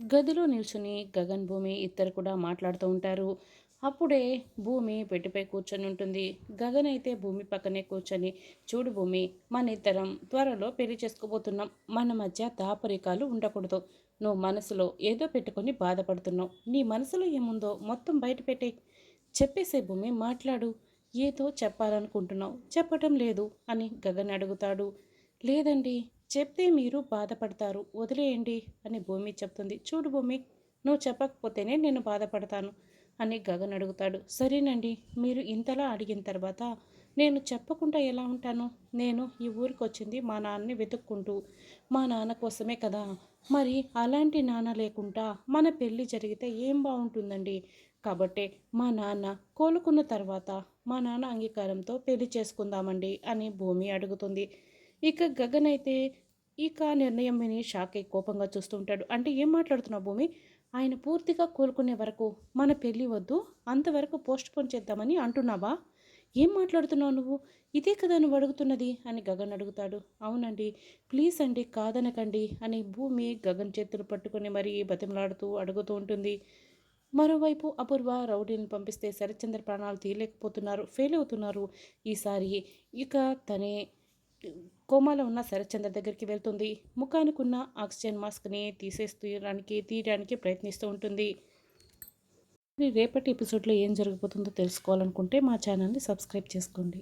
గదిలో నిల్చుని గగన్ భూమి ఇద్దరు కూడా మాట్లాడుతూ ఉంటారు. అప్పుడే భూమి పెట్టిపై కూర్చొని ఉంటుంది. గగన్ అయితే భూమి పక్కనే కూర్చొని చూడు భూమి మన ఇద్దరం త్వరలో పెళ్ళి చేసుకోబోతున్నాం. మన మధ్య దాపరికాలు ఉండకూడదు. నువ్వు మనసులో ఏదో పెట్టుకొని బాధపడుతున్నావు. నీ మనసులో ఏముందో మొత్తం బయట పెట్టే చెప్పేసే భూమి మాట్లాడు. ఏదో చెప్పాలనుకుంటున్నావు. చెప్పటం లేదు అని గగన్ అడుగుతాడు. లేదండి చెప్తే మీరు బాధపడతారు. వదిలేయండి అని భూమి చెప్తుంది. చూడు భూమి నువ్వు చెప్పకపోతేనే నేను బాధపడతాను అని గగన్ అడుగుతాడు. సరేనండి మీరు ఇంతలా అడిగిన తర్వాత నేను చెప్పకుండా ఎలా ఉంటాను? నేను ఈ ఊరికి వచ్చింది మా నాన్నని వెతుక్కుంటూ మా నాన్న కోసమే కదా. మరి అలాంటి నాన్న లేకుండా మన పెళ్ళి జరిగితే ఏం బాగుంటుందండి? కాబట్టే మా నాన్న కోలుకున్న తర్వాత మా నాన్న అంగీకారంతో పెళ్ళి చేసుకుందామండి అని భూమి అడుగుతుంది. ఇక గగన్ అయితే ఇక నిర్ణయం విని షాక్ అయి కోపంగా చూస్తుంటాడు అంటే ఏం మాట్లాడుతున్నావు భూమి? ఆయన పూర్తిగా కోలుకునే వరకు మన పెళ్ళి వద్దు అంతవరకు పోస్ట్ పోన్ చేద్దామని అంటున్నావా? ఏం మాట్లాడుతున్నావు నువ్వు? ఇదే కదా నువ్వు అడుగుతున్నది అని గగన్ అడుగుతాడు. అవునండి ప్లీజ్ అండి కాదనకండి అని భూమి గగన్ చేతులు పట్టుకొని మరీ బతిమలాడుతూ అడుగుతూ ఉంటుంది. మరోవైపు అపూర్వ రౌడీని పంపిస్తే శరత్చంద్ర ప్రాణాలు తీయలేకపోతున్నారు ఫెయిల్ అవుతున్నారు. ఈసారి ఇక తనే కోమాలో ఉన్న శరత్చంద్ర దగ్గరికి వెళ్తుంది. ముఖానికి ఉన్న ఆక్సిజన్ మాస్క్ని తీసేస్తూయడానికి తీయడానికి ప్రయత్నిస్తూ ఉంటుంది. రేపటి ఎపిసోడ్లో ఏం జరగబోతుందో తెలుసుకోవాలనుకుంటే మా ఛానల్ని సబ్స్క్రైబ్ చేసుకోండి.